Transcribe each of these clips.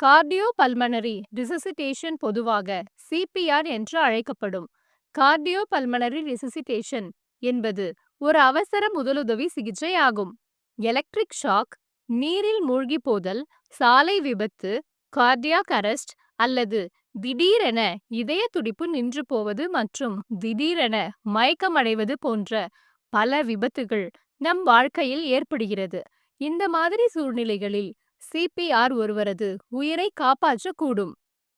கார்டியோபல்மனரி ரிசசிடேஷன் பொதுவாக சிபிஆர் என்று அழைக்கப்படும். கார்டியோபல்மனரி ரிசசிட்டேஷன் என்பது ஒரு அவசர முதலுதவி சிகிச்சை ஆகும் எலக்ட்ரிக் ஷாக் நீரில் மூழ்கி போதல் சாலை விபத்து கார்டியாக் அரெஸ்ட் அல்லது திடீரென இதய துடிப்பு நின்று போவது மற்றும் திடீரென மயக்கமடைவது போன்ற பல விபத்துகள் நம் வாழ்க்கையில் ஏற்படுகிறது. இந்த மாதிரி சூழ்நிலைகளில் சிபிஆர் ஒருவரது உயிரை காப்பாற்றக்கூடும்.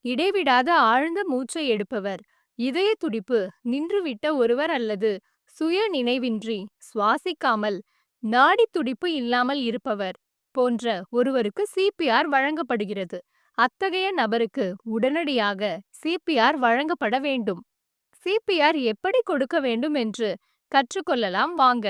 இடைவிடாத ஆழ்ந்த மூச்சை எடுப்பவர். இதய துடிப்பு நின்றுவிட்ட ஒருவர் அல்லது சுய நினைவின்றி சுவாசிக்காமல் நாடி துடிப்பு இல்லாமல் இருப்பவர் போன்ற ஒருவருக்கு சிபிஆர் வழங்கப்படுகிறது. அத்தகைய நபருக்கு உடனடியாக சிபிஆர் வழங்கப்பட வேண்டும். சிபிஆர் எப்படி கொடுக்க வேண்டும் என்று கற்றுக்கொள்ளலாம் வாங்க.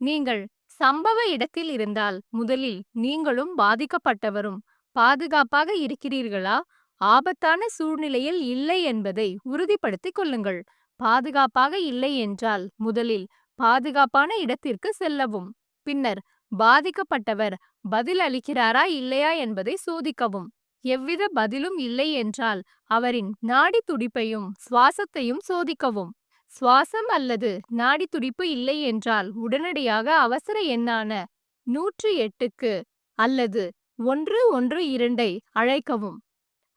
நீங்கள் சம்பவ இடத்தில் இருந்தால் முதலில் நீங்களும் பாதிக்கப்பட்டவரும் பாதுகாப்பாக இருக்கிறீர்களா? ஆபத்தான சூழ்நிலையில் இல்லை என்பதை உறுதிப்படுத்திக் கொள்ளுங்கள். பாதுகாப்பாக இல்லை என்றால் முதலில் பாதுகாப்பான இடத்திற்கு செல்லவும். பின்னர் பாதிக்கப்பட்டவர் பதில் அளிக்கிறாரா இல்லையா என்பதை சோதிக்கவும். எவ்வித பதிலும் இல்லை என்றால் அவரின் நாடி துடிப்பையும் சுவாசத்தையும் சோதிக்கவும். சுவாசம் அல்லது நாடி துடிப்பு இல்லை என்றால் உடனடியாக அவசர எண்ணான நூற்று எட்டுக்கு அல்லது ஒன்று ஒன்று இரண்டை அழைக்கவும்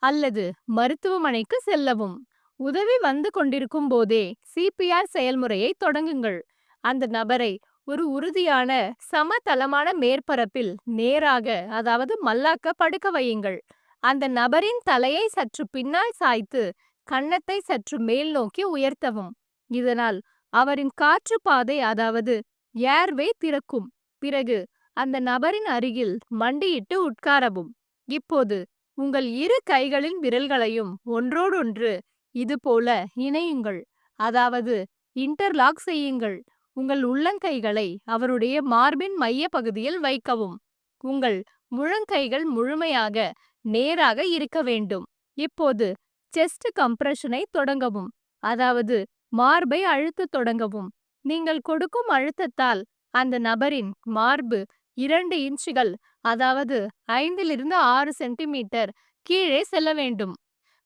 அல்லது மருத்துவமனைக்கு செல்லவும். உதவி வந்து கொண்டிருக்கும் போதே சிபிஆர் செயல்முறையை தொடங்குங்கள். அந்த நபரை ஒரு உறுதியான சமதளமான மேற்பரப்பில் நேராக அதாவது மல்லாக்க படுக்க வையுங்கள். அந்த நபரின் தலையை சற்று பின்னால் சாய்த்து கன்னத்தை சற்று மேல் நோக்கி உயர்த்தவும். இதனால் அவரின் காற்றுப்பாதை அதாவது ஏர்வே திறக்கும். பிறகு அந்த நபரின் அருகில் மண்டியிட்டு உட்காரவும். இப்போது உங்கள் இரு கைகளின் விரல்களையும் ஒன்றோடொன்று இதுபோல இணையுங்கள். அதாவது இன்டர்லாக் செய்யுங்கள். உங்கள் உள்ளங்கைகளை அவருடைய மார்பின் மைய பகுதியில் வைக்கவும். உங்கள் முழங்கைகள் முழுமையாக நேராக இருக்க வேண்டும். இப்போது செஸ்ட் கம்ப்ரஷனை தொடங்கவும். அதாவது மார்பை அழுத்தத் தொடங்கவும். நீங்கள் கொடுக்கும் அழுத்தத்தால் அந்த நபரின் மார்பு இரண்டு இன்ச்சுகள் அதாவது ஐந்திலிருந்து ஆறு சென்டிமீட்டர் கீழே செல்ல வேண்டும்.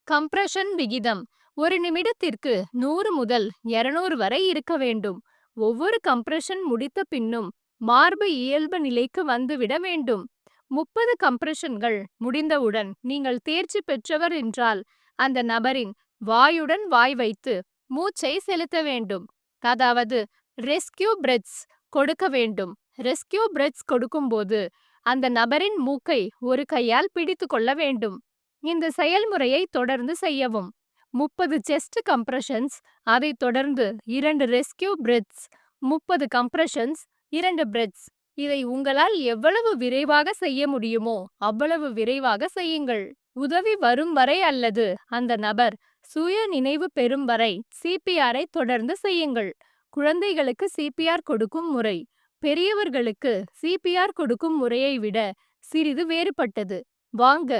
கம்ப்ரஷன் விகிதம் ஒரு நிமிடத்திற்கு நூறு முதல் இருநூறு வரை இருக்க வேண்டும். ஒவ்வொரு கம்ப்ரஷன் முடித்த பின்னும் மார்பு இயல்பு நிலைக்கு வந்துவிட வேண்டும். முப்பது கம்ப்ரஷன்கள் முடிந்தவுடன் நீங்கள் தேர்ச்சி பெற்றவர் என்றால் அந்த நபரின் வாயுடன் வாய் வைத்து மூச்சை செலுத்த வேண்டும். அதாவது ரெஸ்கியூ பிரெத்ஸ் கொடுக்க வேண்டும். ரெஸ்கியூ பிரெத்ஸ் கொடுக்கும்போது அந்த நபரின் மூக்கை ஒரு கையால் பிடித்து கொள்ள வேண்டும். இந்த செயல்முறையை தொடர்ந்து செய்யவும். முப்பது செஸ்ட் கம்ப்ரஷன்ஸ் அதைத் தொடர்ந்து இரண்டு ரெஸ்கியூ பிரெத்ஸ் முப்பது கம்ப்ரஷன்ஸ் இரண்டு பிரெத்ஸ் இதை உங்களால் எவ்வளவு விரைவாக செய்ய முடியுமோ அவ்வளவு விரைவாக செய்யுங்கள். உதவி வரும் வரை அல்லது அந்த நபர் சுய நினைவு பெறும் வரை சிபிஆரை தொடர்ந்து செய்யுங்கள். குழந்தைகளுக்கு சிபிஆர் கொடுக்கும் முறை. பெரியவர்களுக்கு சிபிஆர் கொடுக்கும் முறையை விட சிறிது வேறுபட்டது. வாங்க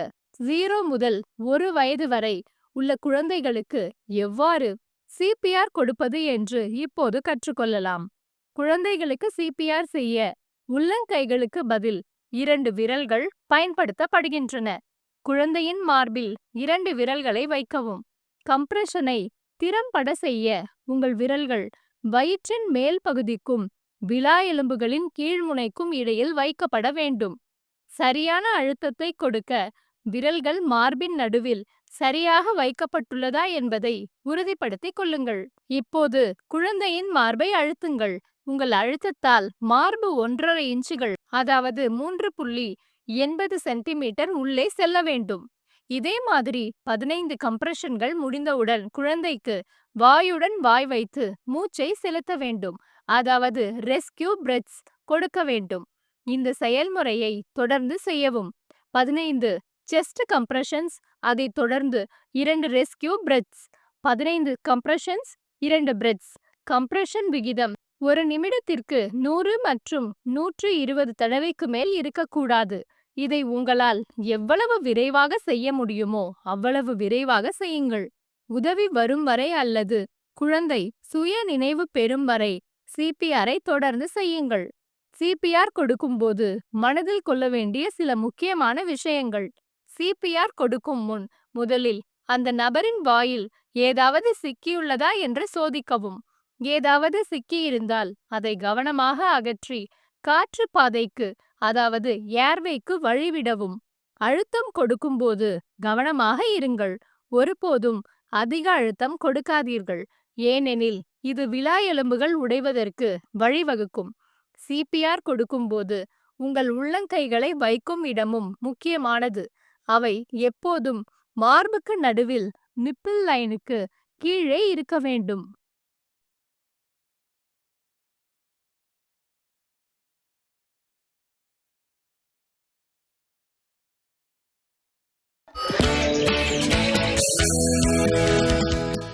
ஜீரோ முதல் ஒரு வயது வரை உள்ள குழந்தைகளுக்கு எவ்வாறு சிபிஆர் கொடுப்பது என்று இப்போது கற்றுக்கொள்ளலாம். குழந்தைகளுக்கு சிபிஆர் செய்ய உள்ளங்கைகளுக்கு பதில் இரண்டு விரல்கள் பயன்படுத்தப்படுகின்றன. குழந்தையின் மார்பில் இரண்டு விரல்களை வைக்கவும். கம்ப்ரஷனை திறம்பட செய்ய உங்கள் விரல்கள் வயிற்றின் மேல் பகுதிக்கும் விழா எலும்புகளின் கீழ்முனைக்கும் இடையில் வைக்கப்பட வேண்டும். சரியான அழுத்தத்தை கொடுக்க விரல்கள் மார்பின் நடுவில் சரியாக வைக்கப்பட்டுள்ளதா என்பதை உறுதிப்படுத்திக் கொள்ளுங்கள். இப்போது குழந்தையின் மார்பை அழுத்துங்கள். உங்கள் அழுத்தத்தால் மார்பு ஒன்றரை இன்ச்சுகள் அதாவது மூன்று புள்ளி எண்பது சென்டிமீட்டர் உள்ளே செல்ல வேண்டும். இதே மாதிரி பதினைந்து கம்ப்ரஷன்கள் முடிந்தவுடன் குழந்தைக்கு வாயுடன் வாய் வைத்து மூச்சை செலுத்த வேண்டும். அதாவது ரெஸ்கியூ பிரெத்ஸ் கொடுக்க வேண்டும். இந்த செயல்முறையை தொடர்ந்து செய்யவும். பதினைந்து செஸ்ட் கம்ப்ரஷன்ஸ் அதைத் தொடர்ந்து இரண்டு ரெஸ்கியூ பிரெத்ஸ். பதினைந்து கம்ப்ரஷன்ஸ் இரண்டு பிரெத்ஸ். கம்ப்ரஷன் விகிதம் ஒரு நிமிடத்திற்கு நூறு மற்றும் நூற்று இருபது தடவைக்கு மேல் இருக்கக்கூடாது. இதை உங்களால் எவ்வளவு விரைவாக செய்ய முடியுமோ அவ்வளவு விரைவாக செய்யுங்கள். உதவி வரும் வரை அல்லது குழந்தை சுய நினைவு பெறும் வரை சிபிஆரை தொடர்ந்து செய்யுங்கள். சிபிஆர் கொடுக்கும்போது மனதில் கொள்ள வேண்டிய சில முக்கியமான விஷயங்கள். சிபிஆர் கொடுக்கும் முன் முதலில் அந்த நபரின் வாயில் ஏதாவது சிக்கியுள்ளதா என்று சோதிக்கவும். ஏதாவது சிக்கியிருந்தால் அதை கவனமாக அகற்றி காற்று பாதைக்கு அதாவது ஏர்வேக்கு வழிவிடவும். அழுத்தம் கொடுக்கும்போது கவனமாக இருங்கள். ஒருபோதும் அதிக அழுத்தம் கொடுக்காதீர்கள். ஏனெனில் இது விலா எலும்புகள் உடைவதற்கு வழிவகுக்கும். சிபிஆர் கொடுக்கும்போது உங்கள் உள்ளங்கைகளை வைக்கும் இடமும் முக்கியமானது. அவை எப்போதும் மார்புக்கு நடுவில் நிப்பிள் லைனுக்கு கீழே இருக்க வேண்டும்.